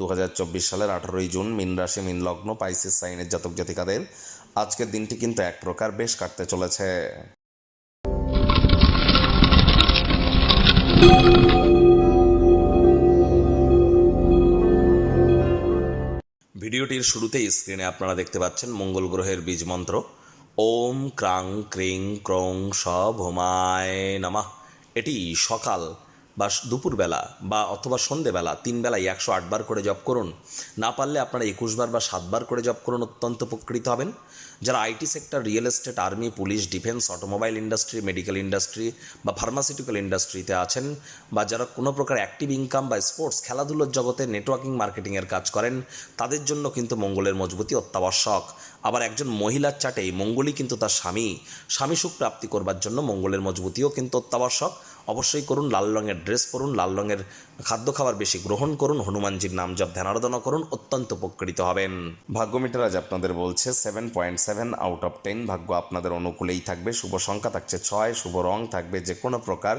দু হাজার চব্বিশ সালের আঠারোই জুন মিন রাশি, মিন লগ্ন, পাইসিস সাইনের জাতক জাতিকাদের আজকের দিনটি কিন্তু এক প্রকার বেশ কাটতে চলেছে। ভিডিওটির শুরুতেই স্ক্রিনে আপনারা দেখতে পাচ্ছেন মঙ্গল গ্রহের বীজ মন্ত্র। ওম ক্রাং ক্রিং ক্রং স ভোমায় নামা। এটি সকাল বা দুপুরবেলা বা অথবা সন্ধেবেলা তিন বেলায় একশো আটবার করে জপ করুন। না পারলে আপনারা একুশবার বা সাতবার করে জপ করুন, অত্যন্ত উপকৃত হবেন। যারা IT sector, real estate, army, police, defence, automobile industry, medical industry বা ফার্মাসিউটিক্যাল ইন্ডাস্ট্রিতে আছেন বা যারা কোনো প্রকার অ্যাক্টিভ ইনকাম বা স্পোর্টস, খেলাধুলোর জগতে নেটওয়ার্কিং, মার্কেটিংয়ের কাজ করেন, তাদের জন্য কিন্তু মঙ্গলের মজবুতি অত্যাবশ্যক। আবার একজন মহিলার চাটে মঙ্গলই কিন্তু তার স্বামী। স্বামী সুখ প্রাপ্তি করবার জন্য মঙ্গলের মজবুতিও কিন্তু অত্যাবশ্যক। অবশ্যই করুন, লাল রঙের ড্রেস পরুন, লাল রঙের খাদ্য খাবার বেশি গ্রহণ করুন, হনুমানজির নাম জপ ধ্যানারাধনা করুন, অত্যন্ত উপকৃত হবেন। ভাগ্য মিটার আজ আপনাদের বলছে seven point seven out of ten ভাগ্য আপনাদের অনুকূলেই থাকবে। শুভ সংখ্যা থাকছে ছয়, শুভ রং থাকবে যে কোনো প্রকার,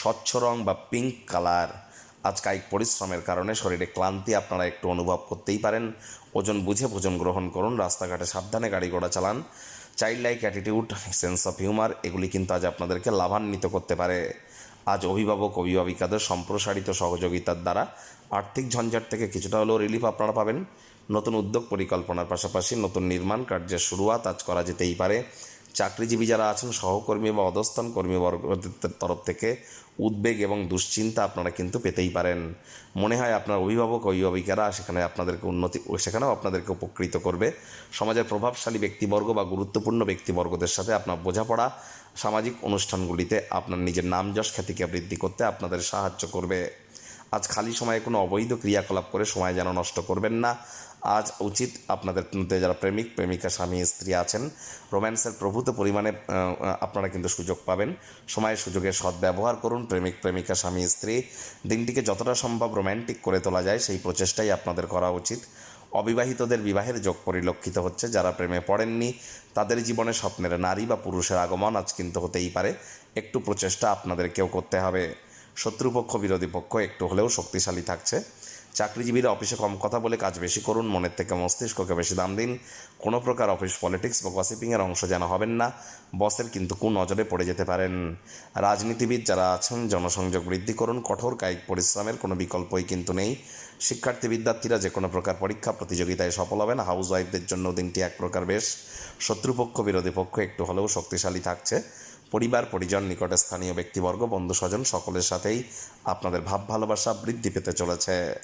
স্বচ্ছ রং বা পিঙ্ক কালার আজ কায়িক পরিশ্রমের কারণে শরীরে ক্লান্তি আপনারা একটু অনুভব করতেই পারেন। ওজন বুঝে ভোজন গ্রহণ করুন, রাস্তাঘাটে সাবধানে গাড়ি ঘোড়া চালান। Child like attitude sense of humour এগুলি কিন্তু আজ আপনাদেরকে লাভান্বিত করতে পারে। আজ অভিভাবক, অভিভাবিকাদের সম্প্রসারিত সহযোগিতার দ্বারা আর্থিক ঝঞ্ঝাট থেকে কিছুটা হলেও রিলিফ আপনারা পাবেন। নতুন উদ্যোগ পরিকল্পনার পাশাপাশি নতুন নির্মাণ কার্যের শুরুয়াত আজ করা যেতেই পারে। চাকরিজীবী যারা আছেন, সহকর্মী বা অধস্থান কর্মীবর্গদের তরফ থেকে উদ্বেগ এবং দুশ্চিন্তা আপনারা কিন্তু পেতেই পারেন। মনে হয় আপনার অভিভাবক, অভিভাবিকারা সেখানে আপনাদেরকে উন্নতি, সেখানেও আপনাদেরকে উপকৃত করবে। সমাজের প্রভাবশালী ব্যক্তিবর্গ বা গুরুত্বপূর্ণ ব্যক্তিবর্গদের সাথে আপনার বোঝাপড়া, সামাজিক অনুষ্ঠানগুলিতে আপনার নিজের নাম যশ খ্যাতিকে বৃদ্ধি করতে আপনাদের সাহায্য করবে। আজ খালি সময়ে কোনো অবৈধ ক্রিয়াকলাপ করে সময় যেন নষ্ট করবেন না। আজ উচিত আপনাদের মধ্যে যারা প্রেমিক, প্রেমিকা স্বামী, স্ত্রী আছেন, রোম্যান্সের প্রভূত পরিমাণে আপনারা কিন্তু সুযোগ পাবেন। সময়ের সুযোগের সদ্ব্যবহার করুন, প্রেমিক, প্রেমিকা, স্বামী, স্ত্রী। দিনটিকে যতটা সম্ভব রোম্যান্টিক করে তোলা যায়, সেই প্রচেষ্টাই আপনাদের করা উচিত। অবিবাহিতদের বিবাহের যোগ পরিলক্ষিত হচ্ছে, যারা প্রেমে পড়েননি, তাদের জীবনে স্বপ্নের নারী বা পুরুষের আগমন আজ কিন্তু হতেই পারে। একটু প্রচেষ্টা আপনাদেরকেও করতে হবে। শত্রুপক্ষ, বিরোধী পক্ষ একটু হলেও শক্তিশালী থাকছে। চাকরিজীবীরা অফিসে কম কথা বলে কাজ বেশি করুন, মনের থেকে মস্তিষ্ককে বেশি দাম দিন। কোনো প্রকার অফিস পলিটিক্স বা গসিপিংয়ের অংশ যেন হবেন না, বসের কিন্তু কু নজরে পড়ে যেতে পারেন। রাজনীতিবিদ যারা আছেন, জনসংযোগ বৃদ্ধি করুন, কঠোর কায়িক পরিশ্রমের কোনো বিকল্পই কিন্তু নেই। শিক্ষার্থী বিদ্যার্থীরা যে কোনো প্রকার পরীক্ষা, প্রতিযোগিতায় সফল হবেন। হাউস ওয়াইফদের জন্য দিনটি এক প্রকার বেশ। শত্রুপক্ষ, বিরোধী পক্ষ একটু হলেও শক্তিশালী থাকছে। পরিবার, পরিজন, নিকটে স্থানীয় ব্যক্তিবর্গ বন্ধু স্বজন সকলের সাথেই আপনাদের ভাব, ভালোবাসা বৃদ্ধি পেতে চলেছে।